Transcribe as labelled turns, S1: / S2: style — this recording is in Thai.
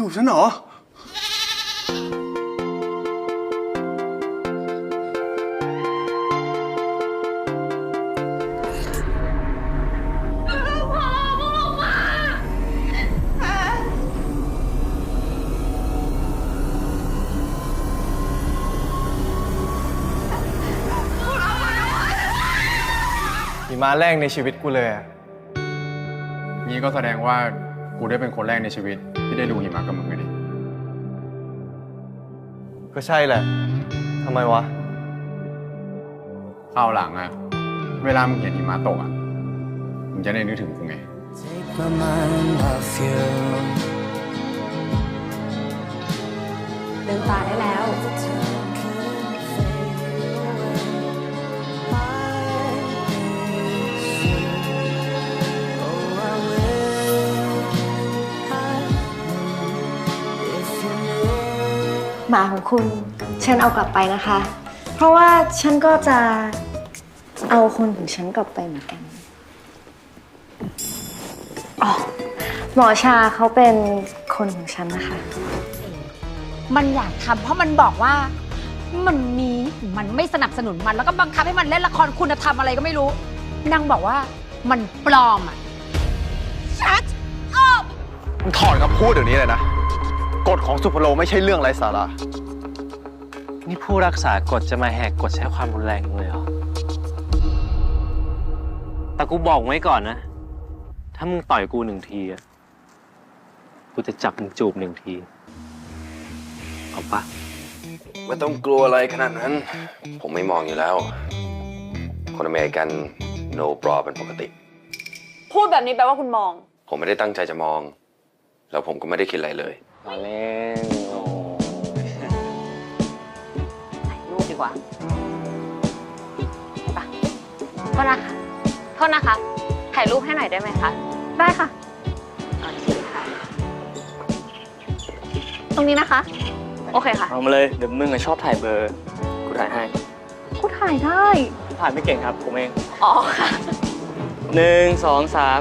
S1: จูบฉันเหรอ
S2: หิมะแรกในชีวิตกูเลยอะ
S1: นี่ก็แสดงว่า กูได้เป็นคนแรกในชีวิต ที่ได้ดูหิมะกับมึงเลยดิ
S2: ก็ใช่แหละ ทำไมวะ
S1: คราวหลังอะเวลามึงเห็นหิมะตกอะมึงจะได้นึกถึงกูไง
S3: Take my mind off you.
S4: ลืมตาได้แล้ว
S5: หมาของคุณฉันเอากลับไปนะคะ เพราะว่าฉันก็จะเอาคนของฉันกลับไปเหมือนกันอ๋อหมอชาเขาเป็นคนของฉันนะคะ
S4: มันอยากทำเพราะมันบอกว่า มันมีมันไม่สนับสนุนมันแล้วก็บังคับให้มันเล่นละครคุณธรรมอะไรก็ไม่รู้นางบอกว่ามันปลอมอะ Shut up
S2: มึงถอนคำพูดเดี๋ยวนี้เลยนะ กฎของสุภโลไม่ใช่เรื่องไร้สาระ
S6: นี่ผู้รักษากฎจะมาแหกกฎใช้ความรุนแรงเลยเหรอ แต่กูบอกไว้ก่อนนะ ถ้ามึงต่อยกูหนึ่งทีอะกูจะจับมึงจูบหนึ่งที เอาปะ
S7: ไม่ต้องกลัวอะไรขนาดนั้น ผมไม่มองอยู่แล้ว คนอเมริกัน no bra เป็นปกติ
S8: พูดแบบนี้แปลว่าคุณมอง
S7: ผมไม่ได้ตั้งใจจะมอง แล้วผมก็ไม่ได้คิดอะไรเลย
S6: มาเล่นโอ้
S8: ถ่ายรูปดีกว่า
S9: โทษนะคะโทษนะคะ ถ่ายรูปให้หน่อยได้ไหมคะ
S5: ได้ค่ะ
S9: โอเคค่ะ ตรงนี้นะคะ โอเคค่ะ
S6: เอามาเลย เดี๋ยวมึงอะชอบถ่ายเบอร์ กูถ่ายให้
S5: กูถ่ายได้
S6: ถ่ายไม่เก่งครับ ผมเอง
S9: อ๋อค่ะ
S6: หนึ่งสองสาม